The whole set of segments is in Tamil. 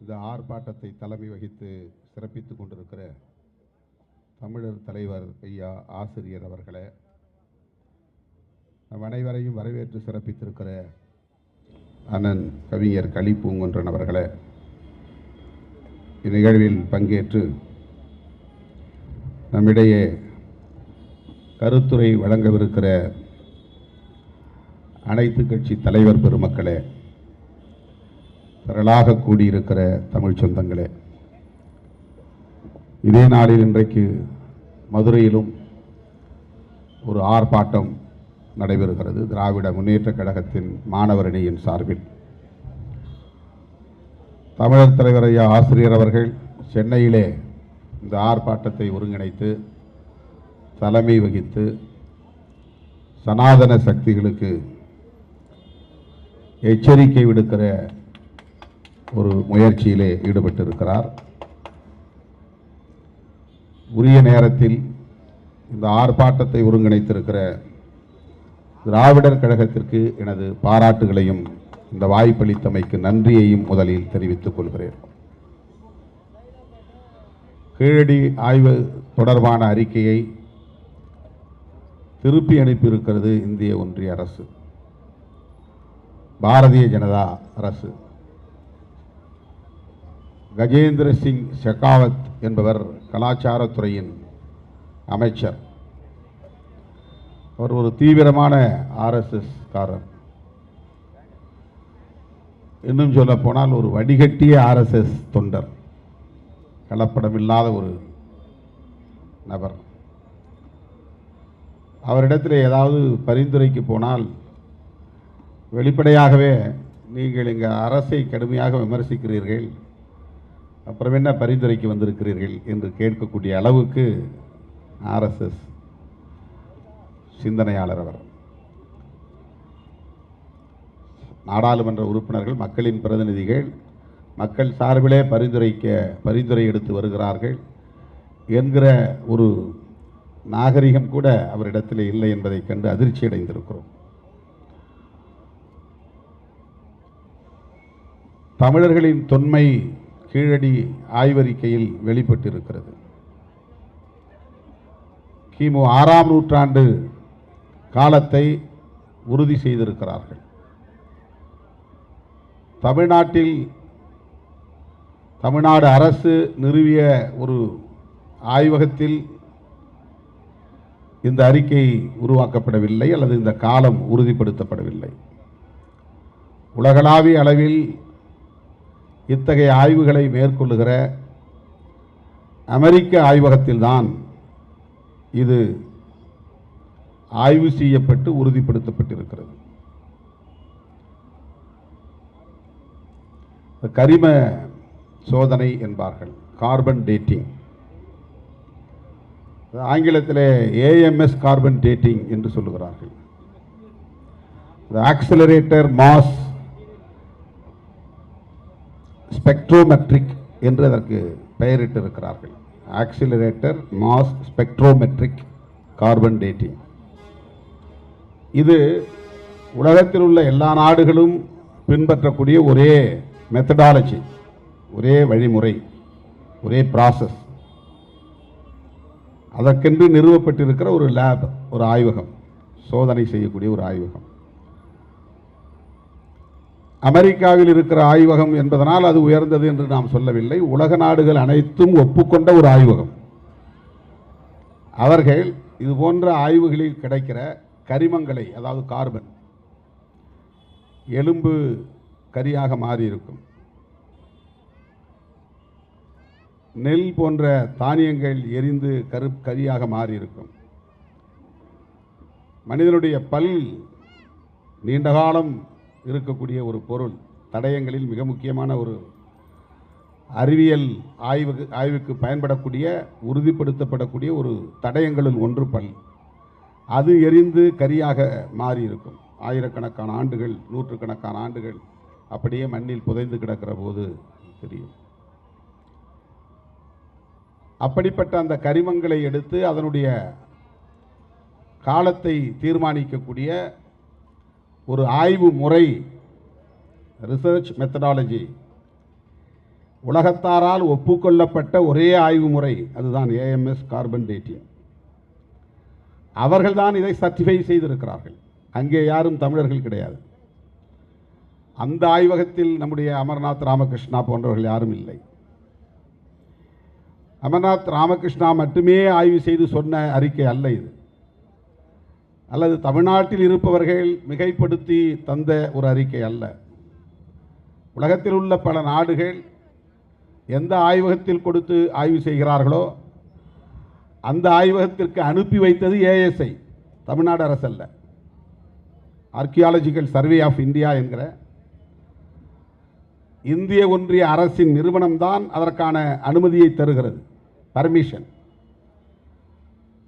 இந்த ஆர்ப்பாட்டத்தை தலைமை வகித்து சிறப்பித்து கொண்டிருக்கிற தமிழர் தலைவர் ஐயா ஆசிரியர் அவர்களே நம் அனைவரையும் வரவேற்று சிறப்பித்திருக்கிற அண்ணன் கவிஞர் களிப்பூங்குன்றன் அவர்களே இந்நிகழ்வில் பங்கேற்று நம்மிடையே கருத்துரை வழங்கவிருக்கிற அனைத்து கட்சி தலைவர் பெருமக்களே திரளாக கூடியிருக்கிற தமிழ் சொந்தங்களே இதே நாளில் இன்றைக்கு மதுரையிலும் ஒரு ஆர்ப்பாட்டம் நடைபெறுகிறது. திராவிட முன்னேற்றக் கழகத்தின் மாணவர் அணியின் சார்பில். தமிழர் தலைவர் ஐயா ஆசிரியர் அவர்கள் சென்னையிலே இந்த ஆர்ப்பாட்டத்தை ஒருங்கிணைத்து தலைமை வகித்து சனாதன சக்திகளுக்கு எச்சரிக்கை விடுக்கிற ஒரு முயற்சியிலே ஈடுபட்டிருக்கிறார். உரிய நேரத்தில் இந்த ஆர்ப்பாட்டத்தை ஒருங்கிணைத்திருக்கிற திராவிடர் கழகத்திற்கு எனது பாராட்டுகளையும் இந்த வாய்ப்பளித்தமைக்கு நன்றியையும் முதலில் தெரிவித்துக் கொள்கிறேன். கீழடி ஆய்வு தொடர்பான அறிக்கையை திருப்பி அனுப்பியிருக்கிறது இந்திய ஒன்றிய அரசு. பாரதிய ஜனதா அரசு. கஜேந்திர சிங் ஷெகாவத் என்பவர் கலாச்சாரத்துறையின் அமைச்சர். அவர் ஒரு தீவிரமான ஆர்எஸ்எஸ் காரர். இன்னும் சொல்ல போனால் ஒரு வடிகட்டிய ஆர்எஸ்எஸ் தொண்டர். கலப்படமில்லாத ஒரு நபர். அவரிடத்தில் ஏதாவது பரிந்துரைக்கு போனால் வெளிப்படையாகவே நீங்கள் இங்கே அரசை கடுமையாக விமர்சிக்கிறீர்கள் அப்புறம் என்ன பரிந்துரைக்கு வந்திருக்கிறீர்கள் என்று கேட்கக்கூடிய அளவுக்கு ஆர்எஸ்எஸ் சிந்தனையாளர் அவர். நாடாளுமன்ற உறுப்பினர்கள் மக்களின் பிரதிநிதிகள் மக்கள் சார்பிலே பரிந்துரைக்க பரிந்துரை எடுத்து வருகிறார்கள் என்கிற ஒரு நாகரிகம் கூட அவரிடத்தில் இல்லை என்பதைக் கண்டு அதிர்ச்சி அடைந்திருக்கிறோம் தமிழர்களின் தொன்மை கீழடி ஆய்வறிக்கையில் வெளிப்பட்டிருக்கிறது. கிமு ஆறாம் நூற்றாண்டு காலத்தை உறுதி செய்திருக்கிறார்கள். தமிழ்நாட்டில் தமிழ்நாடு அரசு நிறுவிய ஒரு ஆய்வகத்தில் இந்த அறிக்கை உருவாக்கப்படவில்லை அல்லது இந்த காலம் உறுதிப்படுத்தப்படவில்லை. உலகளாவிய அளவில் இத்தகைய ஆய்வுகளை மேற்கொள்ளுகிற அமெரிக்க ஆய்வகத்தில்தான் இது ஆய்வு செய்யப்பட்டு உறுதிப்படுத்தப்பட்டிருக்கிறது. கரிம சோதனை என்பார்கள் கார்பன் டேட்டிங். ஆங்கிலத்திலே ஏஎம்எஸ் கார்பன் டேட்டிங் என்று சொல்லுகிறார்கள். ஆக்சிலரேட்டர் மாஸ் ஸ்பெக்ட்ரோமெட்ரிக் என்று அதற்கு பெயரிட்டிருக்கிறார்கள். Accelerator mass spectrometric carbon dating இது உலகத்தில் உள்ள எல்லா நாடுகளும் பின்பற்றக்கூடிய ஒரே மெத்தடாலஜி ஒரே வழிமுறை ஒரே ப்ராசஸ் அதற்கென்று நிறுவப்பட்டிருக்கிற ஒரு லேப் ஒரு ஆய்வகம் சோதனை செய்யக்கூடிய ஒரு ஆய்வகம். அமெரிக்காவில் இருக்கிற ஆய்வகம் என்பதனால் அது உயர்ந்தது என்று நாம் சொல்லவில்லை. உலக நாடுகள் அனைத்தும் ஒப்புக்கொண்ட ஒரு ஆய்வகம். அவர்கள் இது போன்ற ஆய்வுகளில் கிடைக்கிற கரிமங்களை அதாவது கார்பன் எலும்பு கரியாக மாறியிருக்கும். நெல் போன்ற தானியங்கள் எரிந்து கரு கரியாக மாறி இருக்கும் மனிதனுடைய பல் நீண்ட காலம் இருக்கக்கூடிய ஒரு பொருள் தடயங்களில் மிக முக்கியமான ஒரு அறிவியல் ஆய்வு ஆய்வுக்கு பயன்படக்கூடிய உறுதிப்படுத்தப்படக்கூடிய ஒரு தடயங்களில் ஒன்று பல். அது எரிந்து கரியாக மாறியிருக்கும். ஆயிரக்கணக்கான ஆண்டுகள் நூற்றுக்கணக்கான ஆண்டுகள் அப்படியே மண்ணில் புதைந்து கிடக்கிற போது தெரியும். அப்படிப்பட்ட அந்த கரிமங்களை எடுத்து அதனுடைய காலத்தை தீர்மானிக்கக்கூடிய ஒரு ஆய்வு முறை ரிசர்ச் மெத்தடாலஜி உலகத்தாரால் ஒப்புக்கொள்ளப்பட்ட ஒரே ஆய்வு முறை அதுதான் ஏஎம்எஸ் கார்பன் டேட்டிங் அவர்கள்தான் இதை சர்டிஃபை செய்திருக்கிறார்கள். அங்கே யாரும் தமிழர்கள் கிடையாது. அந்த ஆய்வகத்தில் நம்முடைய அமர்நாத் ராமகிருஷ்ணா போன்றவர்கள் யாரும் இல்லை. அமர்நாத் ராமகிருஷ்ணா மட்டுமே ஆய்வு செய்து சொன்ன அறிக்கை அல்ல இது. அல்லது தமிழ்நாட்டில் இருப்பவர்கள் மிகைப்படுத்தி தந்த ஒரு அறிக்கை அல்ல. உலகத்தில் உள்ள பல நாடுகள் எந்த ஆய்வகத்தில் கொடுத்து ஆய்வு செய்கிறார்களோ அந்த ஆய்வகத்திற்கு அனுப்பி வைத்தது ஏஎஸ்ஐ தமிழ்நாடு அரசல்ல ஆர்கியாலஜிக்கல் சர்வே ஆஃப் இந்தியா என்கிற இந்திய ஒன்றிய அரசின் நிறுவனம்தான் அதற்கான அனுமதியை தருகிறது பர்மிஷன்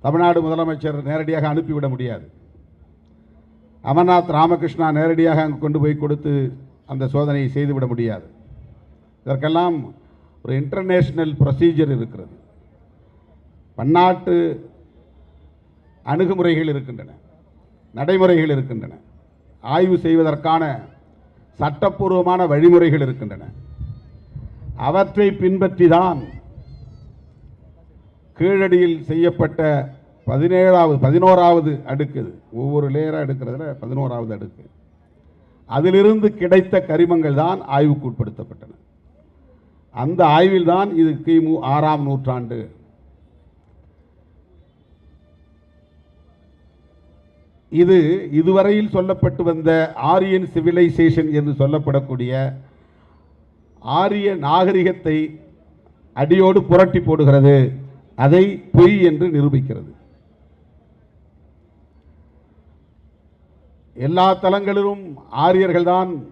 தமிழ்நாடு முதலமைச்சர் நேரடியாக அனுப்பிவிட முடியாது. அமர்நாத் ராமகிருஷ்ணா நேரடியாக அங்கு கொண்டு போய் கொடுத்து அந்த சோதனையை செய்துவிட முடியாது. இதற்கெல்லாம் ஒரு இன்டர்நேஷ்னல் ப்ரொசீஜர் இருக்கிறது. பன்னாட்டு அணுகுமுறைகள் இருக்கின்றன நடைமுறைகள் இருக்கின்றன ஆய்வு செய்வதற்கான சட்டப்பூர்வமான வழிமுறைகள் இருக்கின்றன. அவற்றை பின்பற்றி தான் கீழடியில் செய்யப்பட்ட பதினேழாவது பதினோராவது அடுக்குது ஒவ்வொரு லேயராக எடுக்கிறதுல பதினோராவது அடுக்கு. அதிலிருந்து கிடைத்த கரிமங்கள் தான் ஆய்வுக்கு உட்படுத்தப்பட்டன. அந்த ஆய்வில் தான் இது கிமு ஆறாம் நூற்றாண்டு. இது இதுவரையில் சொல்லப்பட்டு வந்த ஆரியன் சிவிலைசேஷன் என்று சொல்லப்படக்கூடிய ஆரிய நாகரிகத்தை அடியோடு புரட்டி போடுகிறது. அதை பொய் என்று நிரூபிக்கிறது. எல்லா தலங்களிலும் ஆரியர்கள்தான்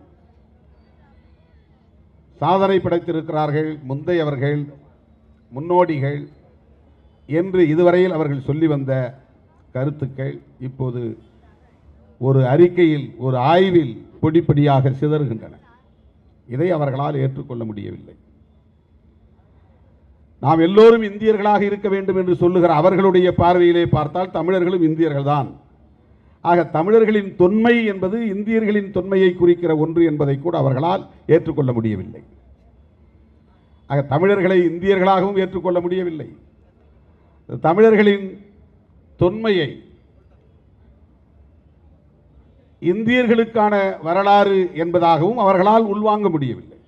சாதனை படைத்திருக்கிறார்கள் முந்தையவர்கள் முன்னோடிகள் என்று இதுவரையில் அவர்கள் சொல்லி வந்த கருத்துக்கள் இப்போது ஒரு அறிக்கையில் ஒரு ஆய்வில் பொடிப்படியாக சிதறுகின்றன. இதை அவர்களால் ஏற்றுக்கொள்ள முடியவில்லை. நாம் எல்லோரும் இந்தியர்களாக இருக்க வேண்டும் என்று சொல்லுகிற அவர்களுடைய பார்வையிலே பார்த்தால் தமிழர்களும் இந்தியர்கள்தான். ஆக தமிழர்களின் தொன்மை என்பது இந்தியர்களின் தொன்மையை குறிக்கிற ஒன்று என்பதை கூட அவர்களால் ஏற்றுக்கொள்ள முடியவில்லை. ஆக தமிழர்களை இந்தியர்களாகவும் ஏற்றுக்கொள்ள முடியவில்லை. தமிழர்களின் தொன்மையை இந்தியர்களுக்கான வரலாறு என்பதாகவும் அவர்களால் உள்வாங்க முடியவில்லை.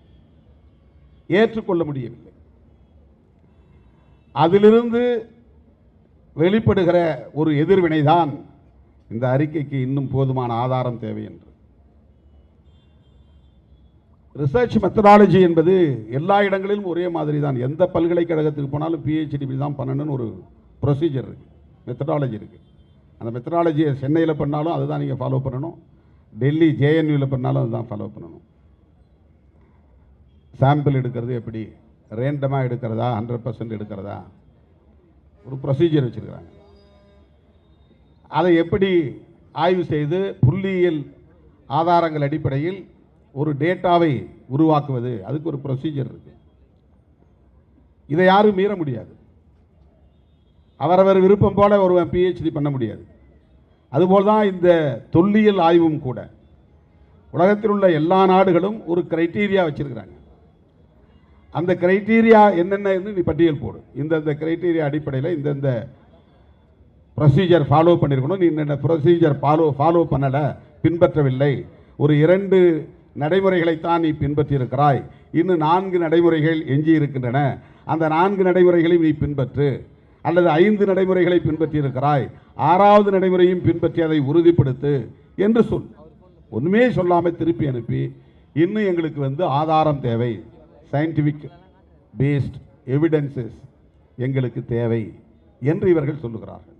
ஏற்றுக்கொள்ள முடியவில்லை. அதிலிருந்து வெளிப்படுகிற ஒரு எதிர்வினைதான் இந்த அறிக்கைக்கு இன்னும் போதுமான ஆதாரம் தேவை என்று. ரிசர்ச் மெத்தடாலஜி என்பது எல்லா இடங்களிலும் ஒரே மாதிரி தான் எந்த பல்கலைக்கழகத்துக்கு போனாலும் பிஹெச்டி தான் பண்ணணும்னு ஒரு ப்ரொசீஜர் இருக்குது மெத்தடாலஜி இருக்குது அந்த மெத்தடாலஜியை சென்னையில் பண்ணாலும் அதுதான் நீங்கள் ஃபாலோ பண்ணணும். டெல்லி ஜேஎன்யூவில் பண்ணாலும் அதுதான் ஃபாலோ பண்ணணும். சாம்பிள் எடுக்கிறது எப்படி? ரேண்டமாக எடுக்கிறதா? ஹண்ட்ரட் பர்சன்ட் எடுக்கிறதா? ஒரு ப்ரொசீஜர் வச்சுருக்கிறாங்க. அதை எப்படி ஆய்வு செய்து புள்ளியியல் ஆதாரங்கள் அடிப்படையில் ஒரு டேட்டாவை உருவாக்குவது? அதுக்கு ஒரு ப்ரொசீஜர் இருக்குது இதை யாரும் மீற முடியாது. அவரவர் விருப்பம் போல ஒருவன் பிஹெச்டி பண்ண முடியாது. அதுபோல் தான் இந்த தொல்லியல் ஆய்வும் கூட. உலகத்தில் உள்ள எல்லா நாடுகளும் ஒரு கிரைட்டீரியா வச்சுருக்கிறாங்க. அந்த கிரைட்டீரியா என்னென்னு நீ பட்டியல் போடு. இந்தந்த கிரைட்டீரியா அடிப்படையில் இந்தந்த ப்ரொசீஜர் ஃபாலோ பண்ணியிருக்கணும் நீ இந்த ப்ரொசீஜர் ஃபாலோ ஃபாலோ பண்ணலை பின்பற்றவில்லை. ஒரு இரண்டு நடைமுறைகளைத்தான் நீ பின்பற்றியிருக்கிறாய். இன்னும் நான்கு நடைமுறைகள் எஞ்சி இருக்கின்றன. அந்த நான்கு நடைமுறைகளையும் நீ பின்பற்று. அல்லது ஐந்து நடைமுறைகளை பின்பற்றியிருக்கிறாய். ஆறாவது நடைமுறையும் பின்பற்றி அதை உறுதிப்படுத்து என்று சொல். ஒன்றுமே சொல்லாமல் திருப்பி அனுப்பி. இன்னும் எங்களுக்கு வந்து ஆதாரம் தேவை. சயின்டிஃபிக் பேஸ்ட் எவிடன்சஸ் எங்களுக்கு தேவை என்று இவர்கள் சொல்லுகிறார்கள்.